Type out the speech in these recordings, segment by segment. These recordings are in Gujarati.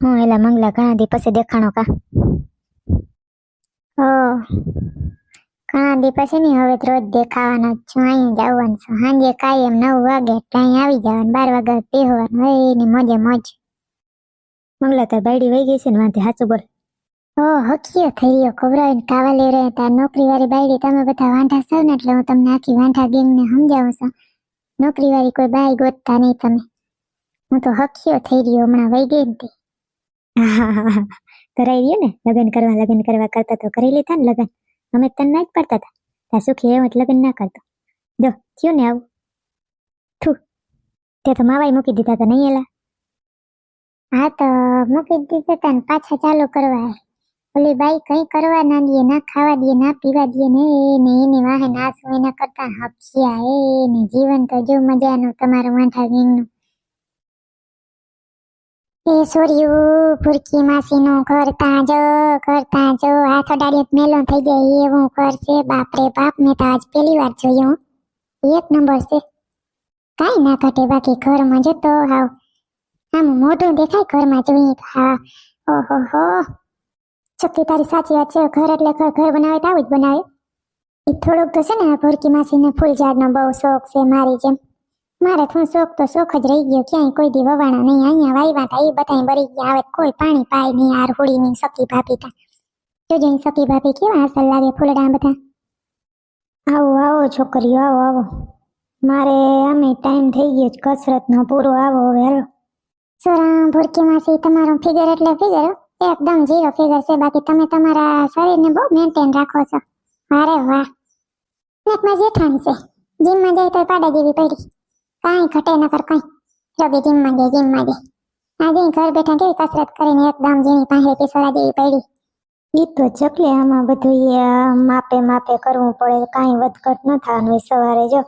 હું એલા મંગલા ઘણા દી પછી દેખાણો કા? ઓ ઘણા દી પછી ની હવે રોજ દેખાવાનો છું, અહીં જ છું. સાંજે કાયમ નવ વાગે ત્યાં આવી જવાનું, બાર વાગે પીવાનું હોય એની મોજે મોજ. મંગલા તાર બાયડી વહી ગઈ છે ને વાંધે સાચું બોલ. ઓ હકીયો થઈ ગયો ખબર ને કાવા લઈ રહ્યા, તાર નોકરી વાળી બાયડી તમે બધા વાંઢા છો ને એટલે હું તમને આખી વાંઢા ગેંગ ને સમજાવું છું. નોકરી વાળી કોઈ બાય ગોતતા નહીં તમે. હું તો હકીયો થઈ રહ્યો, હમણાં વહી ગઈ ને તે કરાઈ ને? લગ્ન કરવા લગ્ન કરવા કરતા તો કરી લેતા ને લગ્ન. અમે તને ના જ પડતા હતા. ત્યાં સુખી એમ લગ્ન ના કરતો. જો, થયું ને આવું? થું. તે તો માવાય મૂકી દીધા હતા નહીં એલા. હા તો મૂકી દીધા હતા ને પાછા ચાલુ કરવા. ઓલી બાઈ કઈ કરવા ના દે, ના ખાવા દે, ના પીવા દે, ને એને એને વાહે ના એના કરતા. હપસિયા, એને જીવન તો જો મજાનું, તમારું વાંઠા ગીંગનું. એ માસીનું ઘર ત્યાં જો, ઘર ત્યાં જો. હાથો મેલો થઈ જાય એવું ઘર છે. બાપ તો આજ પહેલી વાર જોયું. એક નંબર છે. કાંઈ ના ઘટે, બાકી ઘરમાં જતો હાવ. આમ મોઢું દેખાય ઘરમાં જોઈએ હા. ઓહો હો. શક્તિ તારી સાચી વાત છે. ઘર એટલે ઘર બનાવે તો આવું જ બનાવે. થોડુંક તો છે ને ભૂરકી માસીને ફૂલ ઝાડનો બહુ શોખ છે, મારી જેમ. મારે તો શોખ તો શોખ જ રહી ગયો, ક્યાંય કોઈ દી વવાણા નહીં. અહીંયા વાયવા તા એ બધાય ભરી ગયા હવે કોઈ પાણી પાય નહીં આર હોળીની સખી ભાભી તા. જોજો એ સખી ભાભી કેવા અસલ લાગે ફૂલડા બધા. આવો આવો છોકરીઓ, આવો આવો. મારે અમે ટાઈમ થઈ ગયો છે કસરતનો પૂરો. આવો હવે, હાલો. સરા ભૂરકી માસી, તમારો ફિગર એટલે ફિગર એકદમ ઝીરો ફિગર છે, બાકી તમે તમારા શરીરને બહુ મેન્ટેન રાખો છો. અરે વાહ. નેકમાં જેઠાણી છે. જીમમાં જાય તો પાડા જેવી પડી. કાંઈ ઘટે નકર કાંઈ. રબે જીમમાં દે જીમમાં દે આજે ઘર બેઠા કેવી કસરત કરીને એકદમ ઝીણી પાસે પીસોરા જેવી પડી. એ તો ચકલે આમાં બધું એ માપે માપે કરવું પડે. કાંઈ વધઘટ ન થવાનું. હોય સવારે જો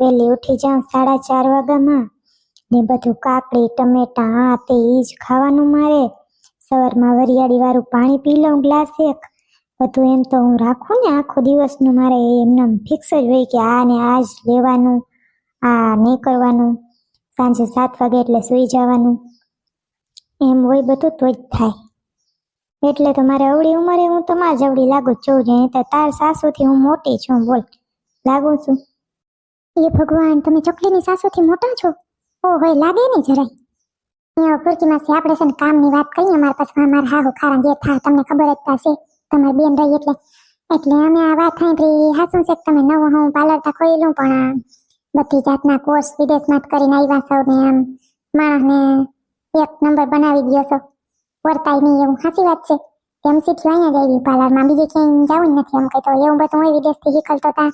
વહેલી ઉઠી જાઉં સાડા ચાર વાગ્યામાં. ને બધું કાકડી, ટમેટા, આ તે એ જ ખાવાનું મારે. સવારમાં વરિયાળી વાળું પાણી પી લઉં ગ્લાસ એક. બધું એમ તો હું રાખું ને આખો દિવસનું મારે. એમને ફિક્સ જ હોય કે આ ને આ જ લેવાનું આ નહીં કરવાનું. સાંજે સાત વાગે એટલે સૂઈ જવાનું. એમ હોય બધું તો જ થાય. એટલે તો મારે અવળી ઉંમરે હું તમારા જવડી લાગુ છું જ તો તાર સાસુથી હું મોટી છું, બોલ. લાગુ છું. એ ભગવાન, તમે ચકલીની સાસુથી મોટા છો? ઓ હોય, લાગે ને જરાય. અહીંયા ફુરકી આપણે છે ને કામની વાત કરીએ, મારા પાસે અમારા હાહુ ખારા જે થાય તમને ખબર જ થશે તમારી બેન રહી એટલે. એટલે અમે આ વાત સાંભળી હાચું છે તમે નવું હું પાર્લર તા ખોઈલું પણ આ બધી જાતના કોર્સ વિદેશમાં જ કરીને આવ્યા છો ને આમ. માણસને એક નંબર બનાવી દો છો. વર્તાય નહીં એવું. સાચી વાત છે. એમ શીખ્યું અહીંયા જ પાર્લરમાં બીજે ક્યાંય જવું નથી એમ કહેતો. એવું બધું હોય વિદેશથી શીખલતો તા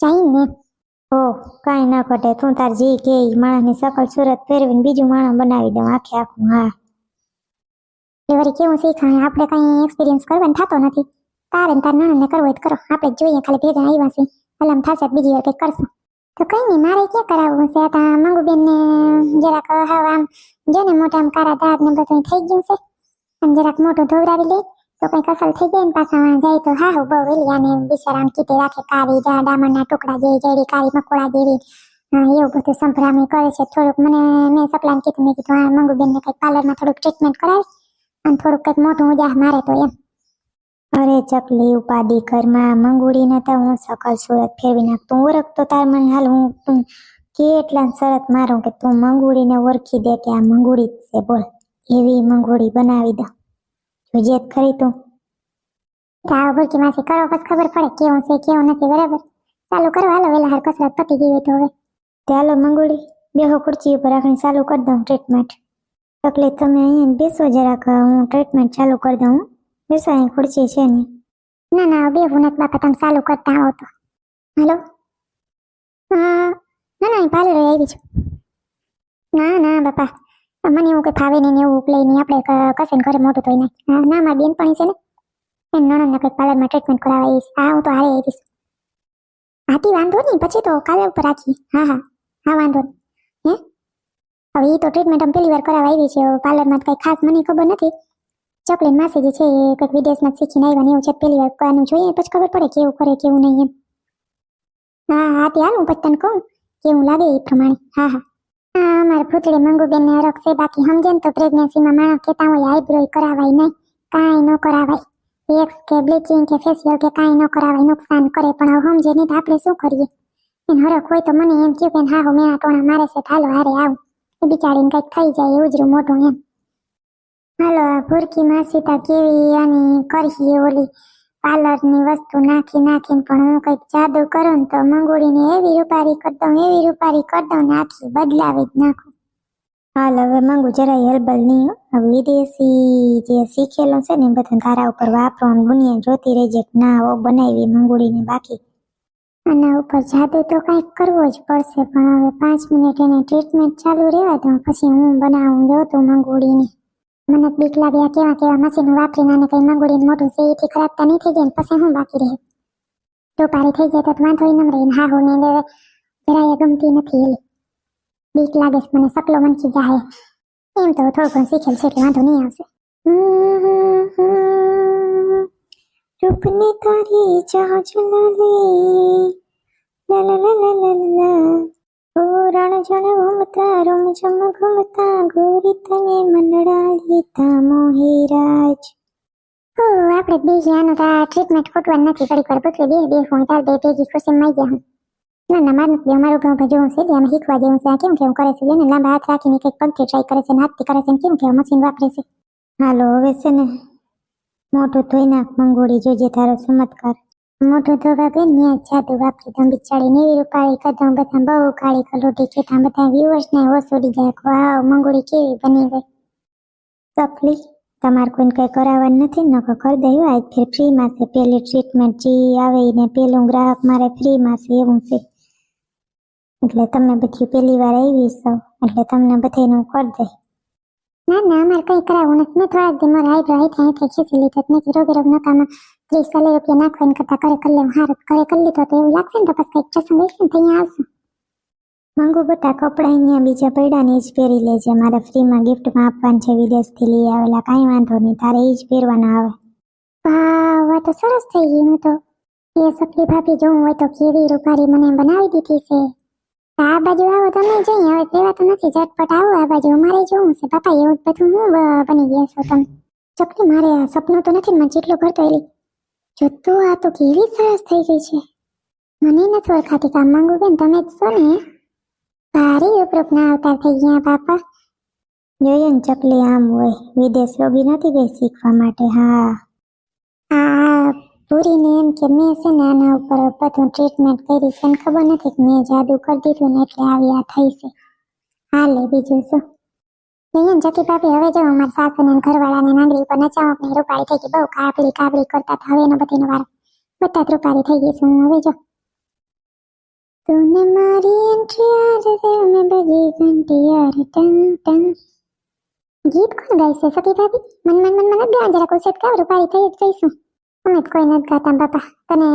જઈને. ઓ કાંઈ ન ઘટે. તું તાર જી કે માણસની સકલ સુરત ફેરવીને બીજું માણસ બનાવી દઉં આખે આખું. હા. એ વળી કેવું શીખાય આપણે કઈ એક્સપિરિયન્સ કરવાનો થતો નથી. તારે તાર નણંદને કરવો હોય કરો. આપણે જોઈએ, ખાલી ભેગા આવ્યા છીએ. ભલામ થશે બીજી વાર કંઈક કરશું. તો કઈ નહીં મારે ક્યાં કરાવવું છે? આ તા મંગુબેન ને જરાક હાવ આમ જો ને મોટા આમ કારા દાંત ને બધું થઈ ગયું છે. અને જરાક મોટું ધોવરાવી લઈ, તો કંઈક અસલ થઈ જાય ને પાછા જાય તો હા બહુ વેલી આને બિચારાને કીતે રાખે કારી જા ડામરના ટુકડા જેવી જેવી કારી મકોડા જેવી. એવું બધું સંભળામણી કરે છે. થોડુંક મને, મેં સપલાને કીધું, મેં કીધું હા મંગુબેન ને કંઈક પાર્લરમાં થોડુંક ટ્રીટમેન્ટ કરાવી અને થોડુંક કંઈક મોટું ઉજાહ મારે તો એમ. અરે ચકલી ઉપાડી ઘરમાં મંગુડી ને તો હું સકલ સુરત ફેરવી નાખ તું ઓળખતો તાર મને હાલ હું તું કેટલા શરત મારું કે તું મંગુડીને ઓળખી દે કે આ મંગુડી છે, બોલ. એવી મંગુડી બનાવી દઉં. જોજે જ ખરી તું. તાવ ભૂલકી માસી કરો, પછી ખબર પડે કેવું છે, કેવું નથી, બરાબર? ચાલુ કરો, હાલો વેલા હાર કસરત પતી ગઈ હોય તો હવે. ચાલો મંગુડી, બેહો ખુરચી ઉપર રાખીને ચાલુ કરી દઉં ટ્રીટમેન્ટ. તકલીફ તમે અહીંયા બેસો જરાક, હું ટ્રીટમેન્ટ ચાલુ કરી દઉં અહીં ખુરચી છે ને, ના ના બે નથી બાપા તમે ચાલુ કરતા આવો તો હાલો? હા ના ના, અહીં પાર્લર આવી છું. ના ના, બાપા. મને એવું કે ફાવે નહીં એવું ઉપલે નહીં. આપણે ક- ઘરે મોટું થઈ નાખ હા, ના, મારી બેનપણી છે ને. એમ નણંદને કંઈક પાર્લરમાં ટ્રીટમેન્ટ કરાવીશ હા, હું તો હારે આવીશ. હાથી વાંધો નહીં, પછી તો કાલે ઉપર રાખી હા હા. હા, વાંધો નહીં. હે? હવે એ તો ટ્રીટમેન્ટ આમ પહેલી વાર કરાવવા આવી છે. પાર્લરમાં કંઈ ખાસ મને ખબર નથી. ચોકલેટ માસી જે છે એ કંઈક વિદેશમાં શીખીને આવ્યા એવું છે પહેલી વાર કરવાનું જોઈએ, પછી ખબર પડે કેવું કરે, કેવું નહીં એમ. હા હા, તે હું પછી તને કહું, કેવું લાગે એ પ્રમાણે. હા હા. હા, મારા ભૂતળી મંગુબેન ને અરખ બાકી સમજે ને તો પ્રેગ્નન્સીમાં માણસ કહેતા હોય આઈબ્રો કરાવાય નહીં, કાંઈ ન કરાવાય. વેક્સ કે બ્લીચિંગ કે ફેશિયલ કે કાંઈ ન કરાવાય, નુકસાન કરે, પણ હવે સમજે નહીં તો આપણે શું કરીએ? એને હરખ હોય તો મને એમ થયું કે હા હું મેણા ટોણા મારે છે હાલો હારે આવું. બિચારીને કંઈક થઈ જાય, એવું ઉજરું મોટું એમ. હાલો આ ભૂરકી માસીતા કેવી આની કરહી ઓલી પાર્લરની વસ્તુ નાખી નાખીને પણ હું કંઈક જાદુ કરું ને તો મંગોળીને એવી રૂપારી કરી દઉં એવી રૂપારી કરી દઉં ને આખી બદલાવી જ નાખું. હાલ હવે મંગુ જરાય હેલબલ નહીં હવે વિદેશી જે શીખેલું છે ને એ બધું તારા ઉપર વાપરવાનું દુનિયા જોતી રહેજે કે ના હો બનાવી મંગોળીને બાકી. આના ઉપર જાદુ તો કંઈક કરવો જ પડશે પણ હવે પાંચ મિનિટ એને ટ્રીટમેન્ટ ચાલુ રહેવા દઉં પછી હું બનાવું જોતું મંગોળીની મને તો બીક લાગે આ કેવા કેવા મશીનો વાપરીને આને કઈ મંગોળીને મોટું છે એથી ખરાબતા નહીં થઈ જાય ને પછી હું બાકી રહે ટોપારી થઈ જાય તો વાંધો ય ન રહે ને હા હું ને જરાય ગમતી નથી એલી બીક લાગે છે મને સકલો મનકી જાય એમ તો થોડું ઘણું શીખેલ છે એટલે વાંધો નહીં આવશે રૂપને તારી જહાજ લાલે લા લા લા લા લા લા લા ઓ રણ જણ ઘૂમતા જમ ઘૂમતા ગોરી તને મંડળા લીધા મોહિરાજ હો આપણે બે આનું તો ટ્રીટમેન્ટ ખોટવા નથી પડી પર પૂછવી બે બે ફોન તાર બે ભેગી ખુશી માં ગયા હું ના ના મારું નથી અમારું ગામ ભજવું છે જે અમે શીખવા જેવું છે. આ કેમ કેમ કરે છે? જેને લાંબા હાથ રાખીને કંઈક પગથી ટ્રાય કરે છે હાથથી કરે છે કેમ કેમ મશીન વાપરે છે? હાલો હવે છે ને મોટું ધોઈ નાખ મંગોળી જોજે તારો ચમત્કાર. મોટું ધોવા બેન, ન્યા જાદુ વાપરી દમ ને એવી રૂપાળી કદમ બધા બહુ કાળી કલોટી ખેતા બધા વ્યુઅર્સ ને ઉડી જાય. વાવ, મંગોળી કેવી બની ગઈ. તકલીફ તમારે કોઈને કઈ કરાવવાનું નથી? નકો કરી દઈ આજ ફેર ફ્રીમાં છે. પેલી ટ્રીટમેન્ટ જે આવે ને પેલું ગ્રાહક મારે ફ્રીમાં છે, એવું છે. એટલે તમે બધી પેલી વાર આવી છો. એટલે તમને બધાનું કરી દઈ. ના ના, અમારે કઈ કરાવવું નથી. મેં થોડાક દી મારા આઈબ્રો હાઈથી હાઈથી ખીચી લીધો મેં રોગે રોગ નકામાં ત્રીસ ચાલીસ રૂપિયા નાખવા એના કરતા કરે કરી લેવું હારું કરે કરી લીધો તો એવું લાગશે ને તો પછી કંઈક અહીંયા બટા કપડાં અહીંયા બીજા પડ્યા ને એ જ પહેરી લેજે મારે ફ્રીમાં ગિફ્ટમાં આપવાનું છે વિદેશથી લઈ આવેલા કાંઈ વાંધો નહીં તારે એ જ પહેરવાના આવે વાહ તો સરસ થઈ ગઈ હું તો એ સકલી ભાભી જોવું હોય તો કેવી રૂપારી મને બનાવી દીધી છે આ બાજુ આવો તમે જોઈએ હવે તેવા તો નથી ઝટપટ આવો આ બાજુ અમારે જોવું છે બાપા એવું બધું હું બની ગયા છો તમે ચોકલી મારે સપનું તો નથી મને જેટલું કરતો એલી જો તો આ તો કેવી સરસ થઈ ગઈ છે. મને નથી ઓળખાતી કામ માંગુ બેન તમે જ છો ને? ભારી ઉપરોપના અવતાર થઈ ગયા પાપા જોયું ચકલી આમ હોય, વિદેશ રોગી નથી ગઈ શીખવા માટે, હા. આ પૂરીને એમ કે મેં છે ને આના ઉપર બધું ટ્રીટમેન્ટ કરી છે ખબર નથી કે મેં જાદુ કરી દીધું ને એટલે આવી આ થઈ છે. હાલે બીજું શું? મેં જકી ભાભી હવે જો અમારા સાસુ ને ઘરવાળાને નાંગરી ઉપર નચાવ આપણે રૂપાળી થઈ ગઈ, બહુ કાપડી કાપડી કરતા હવે એનો બધીનો વાર. બધા જ રૂપાળી થઈ ગઈ છું હવે જો. તૂને મારી એન્ટ્રી આર દિલ મેં બજી ઘંટી આર ટન ટન. ગીત કોણ ગાય છે સતી ભાભી? મન મન મન મન જ ગાવા જરા કુશેત કાવ રૂપાળી થઈ જ ગઈશું અમે જ કોઈ નથી ગાતા બાપા. તને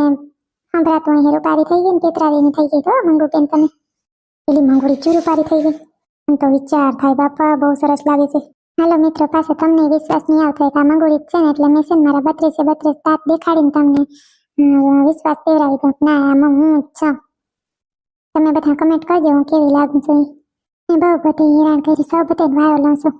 સાંભળાતું અહીં રૂપાળી થઈ ગઈ ને પેતરાવીની થઈ ગઈ તો મંગુ બેન તમે પેલી મંગુડી ચૂ રૂપાળી થઈ ગઈ. મને તો વિચાર થાય, બાપા, બહુ સરસ લાગે છે. હાલો મિત્રો પાસે તમને વિશ્વાસ નહીં આવતો કે આ મંગોળી છે ને, એટલે મેં છે મારા બત્રીસે બત્રીસ દાંત દેખાડીને તમને વિશ્વાસ દેવડાવી દઉં. ના, આમાં હું જ છું. તમે બધા કમેન્ટ કરજો, હું કેવી લાગું છું. બહુ બધી હેરાન કરી, સૌ બધે વાયો લઉં છું.